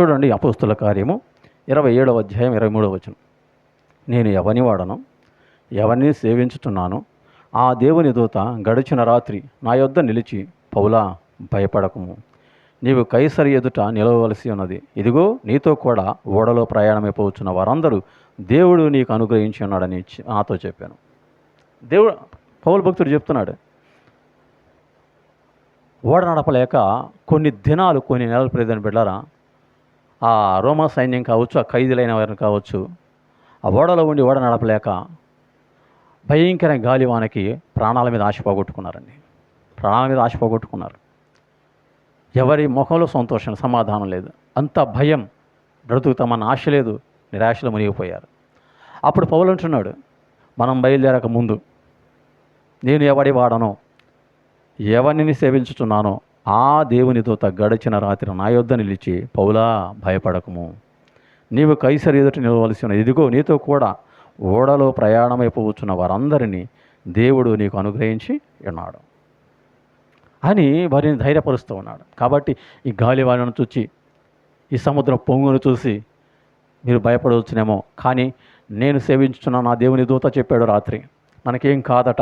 చూడండి అపోస్తుల కార్యము. ఇరవై ఏడవ అధ్యాయం ఇరవై మూడవ వచనం. నేను ఎవని వాడను? ఎవరిని సేవించుతున్నాను ఆ దేవుని దూత గడిచిన రాత్రి నా యొద్ద నిలిచి పౌలా భయపడకము. నీవు కైసరి ఎదుట నిలవవలసి ఉన్నది. ఇదిగో నీతో కూడా ఓడలో ప్రయాణమైపోవచ్చున్న వారందరూ దేవుడు నీకు అనుగ్రహించి ఉన్నాడని నాతో చెప్పాను. దేవుడు పౌల భక్తుడు చెప్తున్నాడు. ఓడ నడపలేక కొన్ని దినాలు కొన్ని నెలలు ప్రేదని బిడ్డారా ఆ రోమా సైన్యం కావచ్చు ఆ ఖైదీలైన వారిని కావచ్చు ఆ ఓడలో ఉండి ఓడ నడపలేక భయంకర గాలివానకి ప్రాణాల మీద ఆశ పోగొట్టుకున్నారండి. ప్రాణాల మీద ఆశ పోగొట్టుకున్నారు. ఎవరి ముఖంలో సంతోషం సమాధానం లేదు. అంత భయం బ్రతుకుతామన్న ఆశ లేదు. నిరాశలో మునిగిపోయారు. అప్పుడు పౌలు అంటున్నాడు మనం బయలుదేరక ముందు నేను ఎవడి వాడనో ఎవరిని సేవించుచున్నానో ఆ దేవుని దూత గడిచిన రాత్రి నా యొద్ద నిలిచి పౌలా భయపడకము. నీవు కైసరి ఎదుట నిలవలసిన ఇదిగో నీతో కూడా ఓడలో ప్రయాణమైపోవచ్చున్న వారందరినీ దేవుడు నీకు అనుగ్రహించి ఉన్నాడు. అని వారిని ధైర్యపరుస్తూ ఉన్నాడు. కాబట్టి ఈ గాలి వారిని చూచి ఈ సముద్రం పొంగును చూసి మీరు భయపడవచ్చునేమో. కానీ నేను సేవించుచున్న నా దేవుని దూత చెప్పాడు రాత్రి మనకేం కాదట.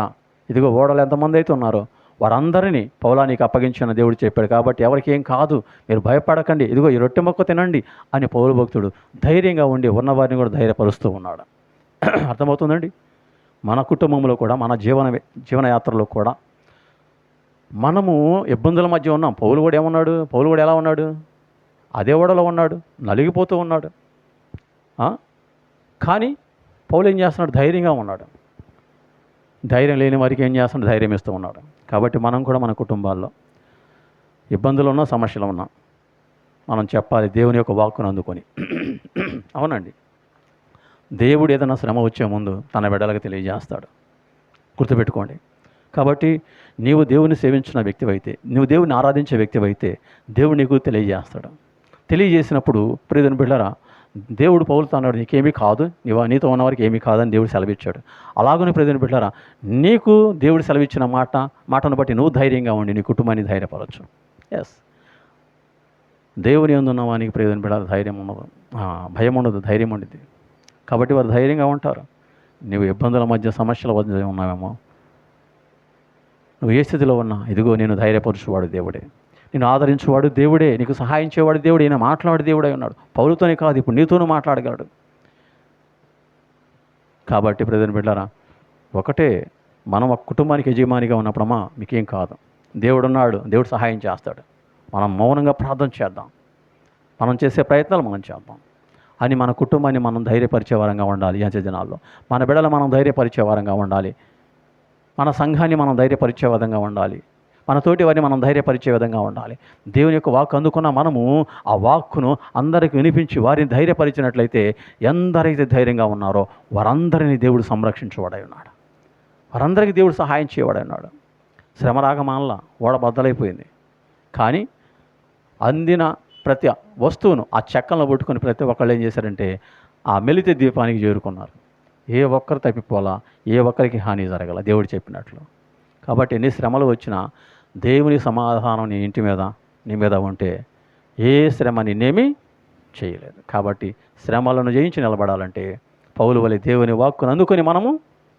ఇదిగో ఓడలు ఎంతమంది అయితే ఉన్నారో వారందరినీ పౌలానికి అప్పగించిన దేవుడు చెప్పాడు కాబట్టి ఎవరికి ఏం కాదు మీరు భయపడకండి. ఇదిగో ఈ రొట్టె మొక్క తినండి అని పౌలు భక్తుడు ధైర్యంగా ఉండి ఉన్నవారిని కూడా ధైర్యపరుస్తూ ఉన్నాడు. అర్థమవుతుందండి? మన కుటుంబంలో కూడా మన జీవన జీవనయాత్రలో కూడా మనము ఇబ్బందుల మధ్య ఉన్నాం. పౌలు కూడా ఏమన్నాడు? పౌలు కూడా ఎలా ఉన్నాడు? అదే ఓడలో ఉన్నాడు నలిగిపోతూ ఉన్నాడు. కానీ పౌలు ఏం చేస్తున్నాడు? ధైర్యంగా ఉన్నాడు. ధైర్యం లేని వారికి ఏం చేస్తున్నాడు ధైర్యం ఇస్తూ ఉన్నాడు. కాబట్టి మనం కూడా మన కుటుంబాల్లో ఇబ్బందులు ఉన్నా సమస్యలు ఉన్నా మనం చెప్పాలి దేవుని యొక్క వాక్కును అందుకొని. అవునండి. దేవుడు ఏదైనా శ్రమ వచ్చే ముందు తన బిడ్డలకు తెలియజేస్తాడు. గుర్తుపెట్టుకోండి. కాబట్టి నీవు దేవుని సేవించిన వ్యక్తివైతే నువ్వు దేవుని ఆరాధించే వ్యక్తివైతే దేవుడు నీకు తెలియజేస్తాడు. తెలియజేసినప్పుడు ప్రియదని బిడ్డరా దేవుడు పౌలుతో అన్నాడు నీకేమీ కాదు. నీవు నీతో ఉన్నవారికి ఏమీ కాదని దేవుడు సెలవిచ్చాడు. అలాగనే ప్రజలు పెట్టారా నీకు దేవుడు సెలవిచ్చిన మాట మాటను బట్టి నువ్వు ధైర్యంగా ఉండి నీ కుటుంబాన్ని ధైర్యపరచు. ఎస్ దేవుని ఎందున్న వానికి ప్రయోజనం పెట్టాలి ధైర్యం ఉండదు. భయం ఉండదు ధైర్యం ఉండదు కాబట్టి వారు ధైర్యంగా ఉంటారు. నువ్వు ఇబ్బందుల మధ్య సమస్యల మధ్య ఉన్నావేమో. నువ్వు ఏ స్థితిలో ఉన్నా ఇదిగో నేను ధైర్యపరచువాడు దేవుడే. నేను ఆదరించేవాడు దేవుడే నీకు సహాయం చేయవాడు దేవుడే ఈయన మాట్లాడే దేవుడే ఉన్నాడు. పౌరుతోనే కాదు ఇప్పుడు నీతోనూ మాట్లాడగలడు. కాబట్టి ప్రజలు బిడ్డారా ఒకటే మనం ఒక కుటుంబానికి యజమానిగా ఉన్నప్పుడమ్మా మీకేం కాదు. దేవుడు ఉన్నాడు దేవుడు సహాయం చేస్తాడు. మనం మౌనంగా ప్రార్థన చేద్దాం. మనం చేసే ప్రయత్నాలు మనం చేద్దాం. అని మన కుటుంబాన్ని మనం ధైర్యపరిచే వారంగా ఉండాలి ఈ అంచె దినాల్లో మన బిడ్డలు మనం ధైర్యపరిచే వారంగా ఉండాలి. మన సంఘాన్ని మనం ధైర్యపరిచే విధంగా ఉండాలి. మన తోటి వారిని మనం ధైర్యపరిచే విధంగా ఉండాలి. దేవుని యొక్క వాక్ అందుకున్న మనము ఆ వాక్కును అందరికి వినిపించి వారిని ధైర్యపరిచినట్లయితే ఎందరైతే ధైర్యంగా ఉన్నారో వారందరినీ దేవుడు సంరక్షించేవాడై ఉన్నాడు. వారందరికీ దేవుడు సహాయం చేయవాడై ఉన్నాడు. శ్రమ రాగమానలా ఓడ బద్దలైపోయింది. కానీ అందిన ప్రతి వస్తువును ఆ చెక్కలను పట్టుకొని ప్రతి ఒక్కళ్ళు ఏం చేశారంటే ఆ మెలితే ద్వీపానికి చేరుకున్నారు. ఏ ఒక్కరు తప్పిపోలా ఏ ఒక్కరికి హాని జరగల? దేవుడు చెప్పినట్లు. కాబట్టి ఎన్ని శ్రమలు వచ్చినా దేవుని సమాధానం నీ ఇంటి మీద నీ మీద ఉంటే ఏ శ్రమ నిన్నేమీ చేయలేదు. కాబట్టి శ్రమలను జయించి నిలబడాలంటే పౌలు వలె దేవుని వాక్కును అందుకొని మనము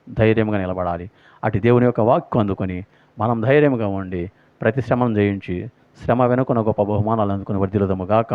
ధైర్యంగా నిలబడాలి. అటు దేవుని యొక్క వాక్కు అందుకొని మనం ధైర్యంగా ఉండి ప్రతి శ్రమను జయించి శ్రమ వెనుకన గొప్ప బహుమానాలు అందుకుని వర్ధిలదము గాక.